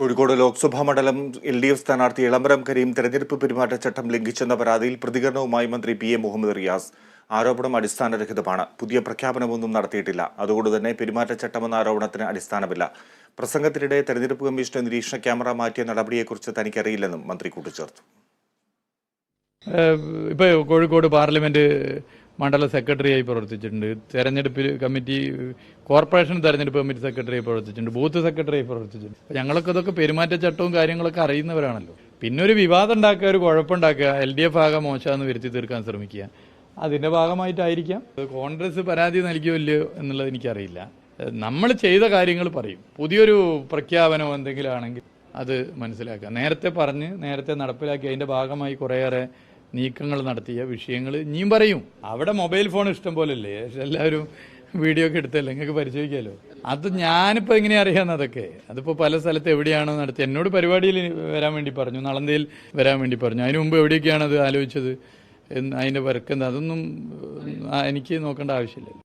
കോഴിക്കോട് ലോക്സഭാ മണ്ഡലം L D F സ്ഥാനാർത്ഥി ഇളമരം കരീം തെരഞ്ഞെടുപ്പ് പെരുമാറ്റച്ചട്ടം ലംഘിച്ചെന്ന പരാതിയിൽ പ്രതികരണവുമായി മന്ത്രി പി എ മുഹമ്മദ് റിയാസ്. ആരോപണം അടിസ്ഥാനരഹിതമാണ്. പുതിയ പ്രഖ്യാപനമൊന്നും നടത്തിയിട്ടില്ല. അതുകൊണ്ട് തന്നെ പെരുമാറ്റച്ചട്ടമെന്ന ആരോപണത്തിന് അടിസ്ഥാനമില്ല. പ്രസംഗത്തിനിടെ തെരഞ്ഞെടുപ്പ് കമ്മീഷന്റെ നിരീക്ഷണ ക്യാമറ മാറ്റിയ നടപടിയെക്കുറിച്ച് തനിക്കറിയില്ലെന്നും മന്ത്രി കൂട്ടിച്ചേർത്തു. ഇപ്പോൾ കോഴിക്കോട് പാർലമെന്റ് മണ്ഡല സെക്രട്ടറിയായി പ്രവർത്തിച്ചിട്ടുണ്ട്. തെരഞ്ഞെടുപ്പ് കമ്മിറ്റി കോർപ്പറേഷൻ തെരഞ്ഞെടുപ്പ് കമ്മിറ്റി സെക്രട്ടറിയായി പ്രവർത്തിച്ചിട്ടുണ്ട്. ബൂത്ത് സെക്രട്ടറിയായി പ്രവർത്തിച്ചിട്ടുണ്ട്. അപ്പം ഞങ്ങളൊക്കെ ഇതൊക്കെ പെരുമാറ്റച്ചട്ടവും കാര്യങ്ങളൊക്കെ അറിയുന്നവരാണല്ലോ. പിന്നെ ഒരു വിവാദം ഉണ്ടാക്കുക ഒരു കുഴപ്പമുണ്ടാക്കുക എൽ ഡി എഫ് ആകെ മോശമെന്ന് വരുത്തി തീർക്കാൻ ശ്രമിക്കുക. അതിന്റെ ഭാഗമായിട്ടായിരിക്കാം. കോൺഗ്രസ് പരാതി നൽകിയോ ഇല്ലയോ എന്നുള്ളത് എനിക്കറിയില്ല. നമ്മൾ ചെയ്ത കാര്യങ്ങൾ പറയും. പുതിയൊരു പ്രഖ്യാപനം എന്തെങ്കിലും ആണെങ്കിൽ അത് മനസ്സിലാക്കുക. നേരത്തെ പറഞ്ഞ് നേരത്തെ നടപ്പിലാക്കി അതിന്റെ ഭാഗമായി കുറേയേറെ നീക്കങ്ങൾ നടത്തിയ വിഷയങ്ങൾ ഇനിയും പറയും. അവിടെ മൊബൈൽ ഫോൺ ഇഷ്ടം പോലല്ലേ? എല്ലാവരും വീഡിയോ ഒക്കെ എടുത്തല്ലേ നിങ്ങൾക്ക് പരിശോധിക്കാമല്ലോ അത് ഞാനിപ്പോൾ എങ്ങനെ അറിയാമെന്ന് അതൊക്കെ? അതിപ്പോൾ പല സ്ഥലത്ത് എവിടെയാണോ നടത്തി എന്നോട് പരിപാടിയിൽ വരാൻ വേണ്ടി പറഞ്ഞു. നളന്തയിൽ വരാൻ വേണ്ടി പറഞ്ഞു. അതിനു മുമ്പ് എവിടെയൊക്കെയാണ് അത് ആലോചിച്ചത്? അതിന്റെ വർക്ക് എന്താ അതൊന്നും എനിക്ക് നോക്കേണ്ട ആവശ്യമില്ല.